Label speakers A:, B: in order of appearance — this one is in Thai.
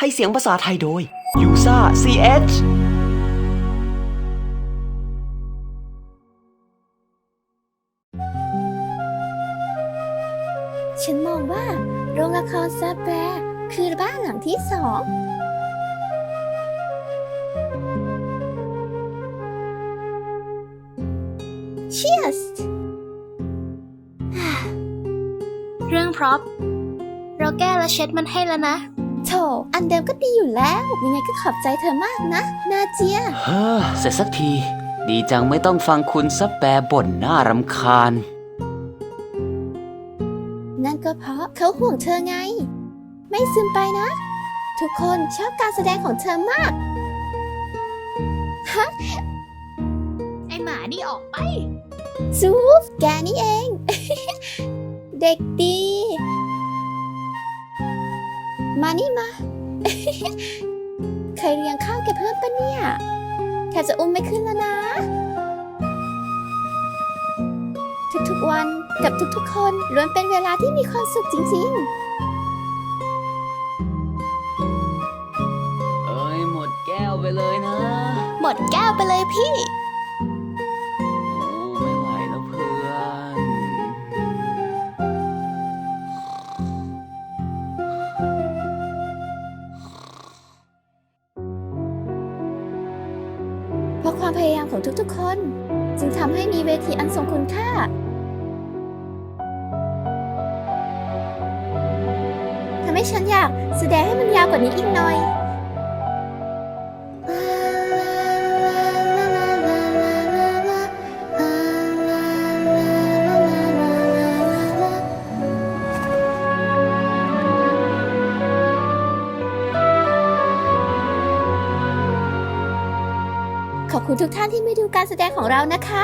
A: ให้เสียงภาษาไทยโดยยูซ่า CH
B: ฉันมองว่าโรงละครซาแปรคือบ้านหลังที่สอง Cheers
C: เรื่องพร็อพเราแก้และเช็ดมันให้แล้วนะ
B: โถอันเดิมก็ดีอยู่แล้ว ยังไงก็ขอบใจเธอมากนะ นาเจีย
A: เฮ้อเสร็จสักที ดีจังไม่ต้องฟังคุณซับแปรบ่นน่ารำคาญ
B: นั่นก็เพราะเขาห่วงเธอไง ไม่ซึมไปนะ ทุกคนชอบการแสดงของเธอมาก
C: ไอหมานี่ออกไป
B: ซูฟ แกนี่เอง เด็กดี มานี่มาเคยเรียงข้าวแกเพิ่มปะเนี่ยแค่จะอุ้มไม่ขึ้นแล้วนะ ทุกๆวันกับทุกๆคนล้วนเป็นเวลาที่มีความสุขจริง
A: เอ้ยหมดแก้วไปเลยนะ
C: หมดแก้วไปเลยพี่
B: ความพยายามของทุกๆคน จึงทำให้มีเวทีอันทรงคุณค่า ทำให้ฉันอยากแสดงให้มันยาวกว่านี้อีกหน่อย ขอบคุณทุกท่านที่มาดูการแสดงของเรานะคะ